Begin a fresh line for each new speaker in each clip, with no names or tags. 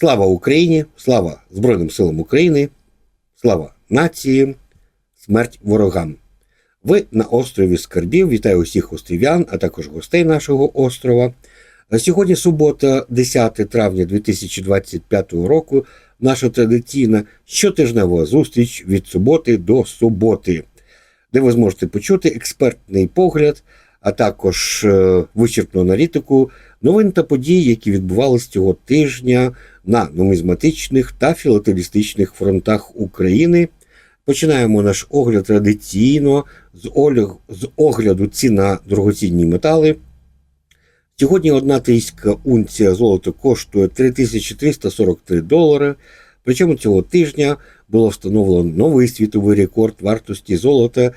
Слава Україні! Слава Збройним силам України! Слава нації! Смерть ворогам! Ви на острові Скарбів. Вітаю усіх острів'ян, а також гостей нашого острова. Сьогодні субота, 10 травня 2025 року. Наша традиційна щотижнева зустріч від суботи до суботи, де ви зможете почути експертний погляд, а також е, вичерпну аналітику новин та подій, які відбувалися цього тижня на нумізматичних та філателістичних фронтах України. Починаємо наш огляд традиційно з, огляд, з огляду цін на дорогоцінні метали. Сьогодні одна тисяча унція золота коштує 3343 долари. Причому цього тижня було встановлено новий світовий рекорд вартості золота,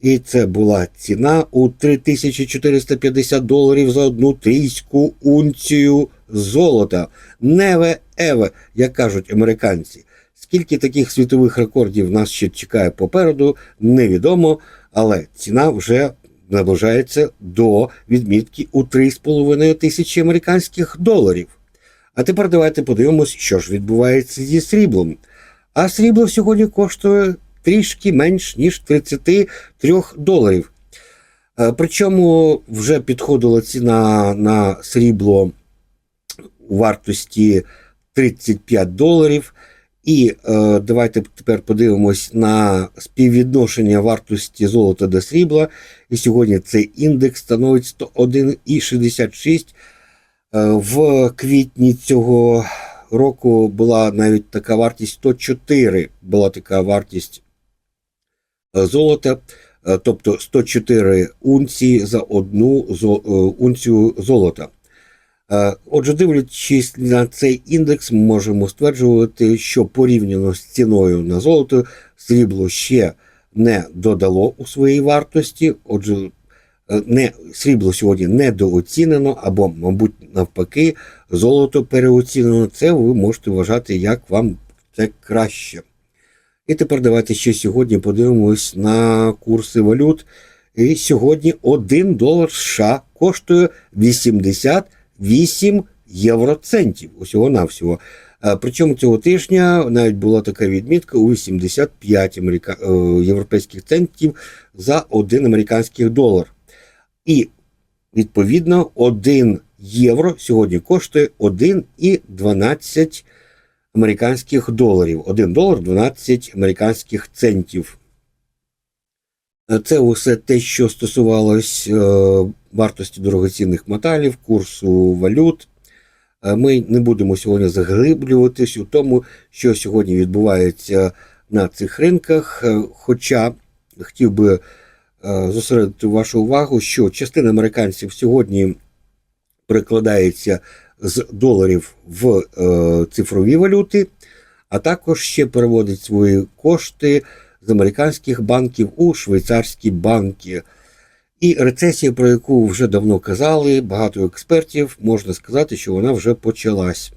і це була ціна у 3450 доларів за одну тисячу унцію золота. Неве еве, як кажуть американці. Скільки таких світових рекордів нас ще чекає попереду, невідомо, але ціна вже наближається до відмітки у 3,5 тисячі американських доларів. А тепер давайте подивимось, що ж відбувається зі сріблом. А срібло сьогодні коштує трішки менш ніж 33 доларів. Е, Причому вже підходила ціна на срібло у вартості 35 доларів. І е, давайте тепер подивимось на співвідношення вартості золота до срібла. І сьогодні цей індекс становить 101,66. Е, в квітні цього року була навіть така вартість 104. Була така вартість е, золота, е, тобто 104 унції за одну унцію золота. Е, Отже, дивлячись на цей індекс, ми можемо стверджувати, що порівняно з ціною на золото, срібло ще не додало у своїй вартості. Отже, е, не, срібло сьогодні недооцінено, або, мабуть, навпаки, золото переоцінено. Це ви можете вважати, як вам це краще. І тепер давайте ще сьогодні подивимось на курси валют. І сьогодні 1 долар США коштує 80 8 євроцентів усього-навсього. Е, Причому цього тижня навіть була така відмітка у 85 америка... е, європейських центів за 1 американський долар. І, відповідно, 1 євро сьогодні коштує 1,12 американських доларів. 1 долар 12 американських центів. Це усе те, що стосувалось е, вартості дорогоцінних металів, курсу валют. Е, Ми не будемо сьогодні заглиблюватись у тому, що сьогодні відбувається на цих ринках. Е, Хоча хотів би зосередити вашу увагу, що частина американців сьогодні перекладається з доларів в цифрові валюти, а також ще переводить свої кошти з американських банків у швейцарські банки. І рецесія, про яку вже давно казали, багато експертів, можна сказати, що вона вже почалась.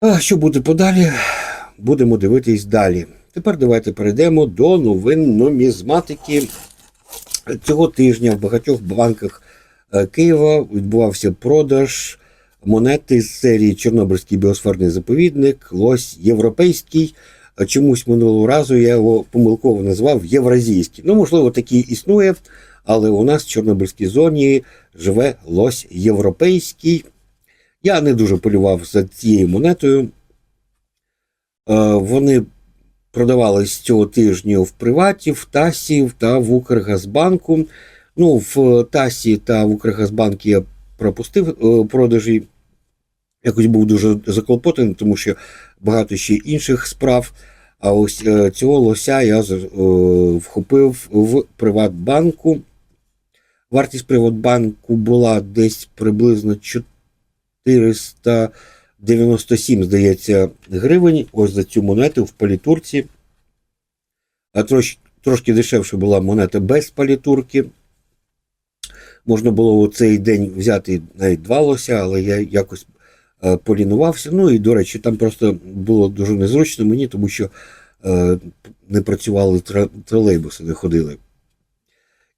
А що буде подалі? Будемо дивитись далі. Тепер давайте перейдемо до новин нумізматики. Цього тижня в багатьох банках е, Києва відбувався продаж монети з серії Чорнобильський біосферний заповідник, лось європейський. Чомусь минулого разу я його помилково назвав Євразійський. Ну, можливо, такий існує, але у нас в Чорнобильській зоні живе лось європейський. Я не дуже полював за цією монетою. Е, Вони продавались цього тижня в Приваті, в Тасі та в Укргазбанку. Ну, в Тасі та в Укргазбанку я пропустив е, продажі. Якось був дуже заклопотаний, тому що багато ще інших справ. А ось е, цього лося я е, вхопив в Приватбанку. Вартість Приватбанку була десь приблизно 497, здається, гривень. Ось за цю монету в палітурці. А трош, трошки дешевше була монета без палітурки. Можна було у цей день взяти навіть два лося, але я якось полінувався. Ну і, до речі, там просто було дуже незручно мені, тому що е, не працювали тролейбуси, не ходили.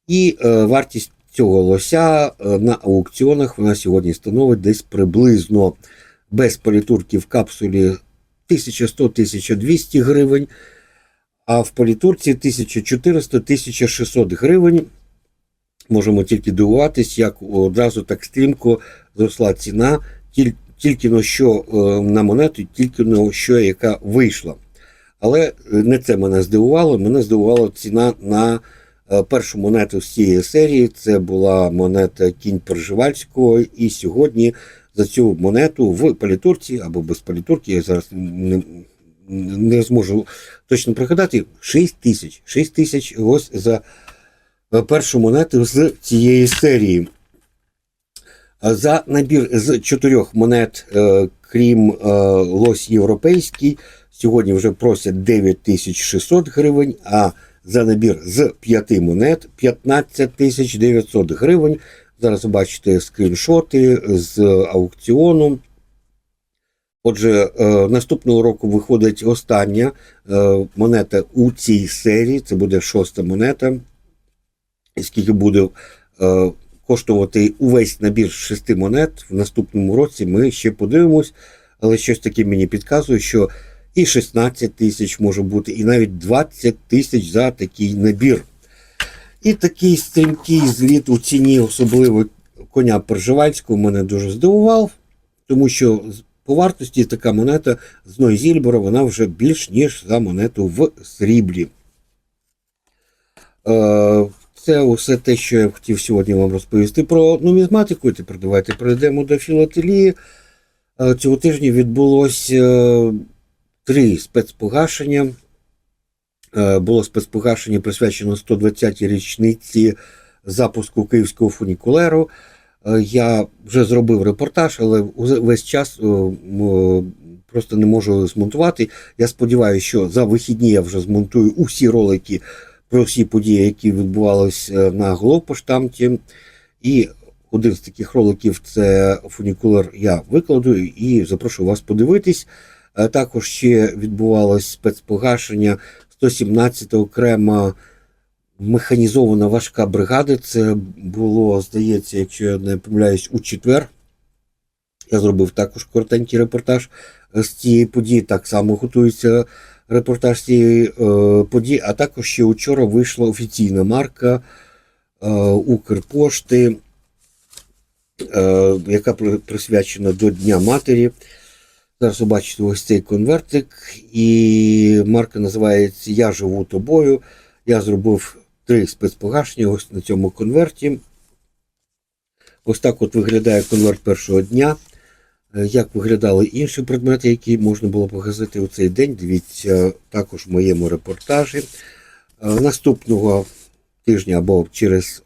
І е, вартість цього лося е, на аукціонах вона сьогодні становить десь приблизно без політурки в капсулі 1100-1200 гривень, а в політурці 1400-1600 гривень. Можемо тільки дивуватись, як одразу так стрімко зросла ціна, тільки на що е, на монету, тільки на що яка вийшла. Але е, не це мене здивувало. Мене здивувала ціна на е, першу монету з цієї серії. Це була монета Кінь Пржевальського. І сьогодні за цю монету в політурці або без політурки, я зараз не, не зможу точно пригадати, 6 тисяч. 6 тисяч ось за першу монету з цієї серії. А За набір з чотирьох монет, е, крім е, лось європейський, сьогодні вже просять 9600 гривень, а за набір з п'яти монет 15 900 гривень. Зараз ви бачите скріншоти з аукціону. Отже, е, наступного року виходить остання е, монета у цій серії. Це буде шоста монета. Скільки буде е, коштувати увесь набір шести монет в наступному році, ми ще подивимось. Але щось таке мені підказує, що і 16 тисяч може бути, і навіть 20 тисяч за такий набір. І такий стрімкий зліт у ціні, особливо коня Пржевальського, мене дуже здивував, тому що по вартості така монета з Нойзільбора, вона вже більш ніж за монету в сріблі. Е, Це усе те, що я хотів сьогодні вам розповісти про нумізматику. І Тепер давайте перейдемо до філателії. Е, Цього тижня відбулося е, три спецпогашення. Е, Було спецпогашення присвячено 120-й річниці запуску київського фунікулеру. Я вже зробив репортаж, але весь час просто не можу змонтувати. Я сподіваюся, що за вихідні я вже змонтую усі ролики про всі події, які відбувалися на головпоштамті. І один з таких роликів це фунікулер я викладу і запрошую вас подивитись. Е, Також ще відбувалось спецпогашення 117 окрема механізована важка бригада. Це було, здається, якщо я не помиляюсь, у четвер. Я зробив також коротенький репортаж е, з цієї події. Так само готується репортаж цієї е, події. А також ще вчора вийшла офіційна марка е, Укрпошти, е, яка присвячена до Дня Матері. Зараз ви бачите ось цей конвертик, і марка називається Я живу тобою. Я зробив три спецпогашення ось на цьому конверті. Ось так от виглядає конверт першого дня. Е, Як виглядали інші предмети, які можна було показати у цей день, дивіться також в моєму репортажі. Е, Наступного тижня або через